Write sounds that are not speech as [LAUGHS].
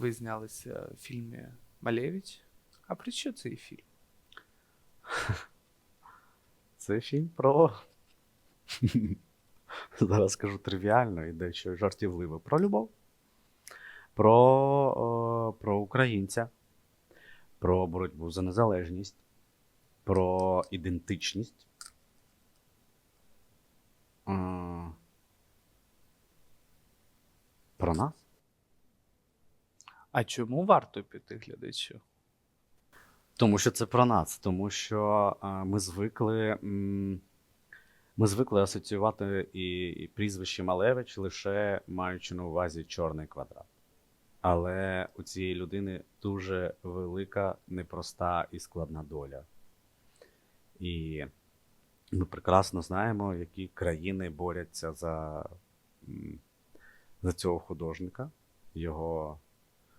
Ви знялися в фільмі Малевич. А про що цей фільм? [LAUGHS] Це фільм про. [LAUGHS] Зараз скажу тривіально і дещо жартівливо. Про любов. Про, о, про українця, про боротьбу за незалежність, про ідентичність. Про нас. А чому варто піти глядачу? Тому що це про нас, тому що ми звикли. Ми звикли асоціювати і, прізвище Малевич лише маючи на увазі чорний квадрат. Але у цієї людини дуже велика, непроста і складна доля. І ми прекрасно знаємо, які країни борються за, за цього художника, його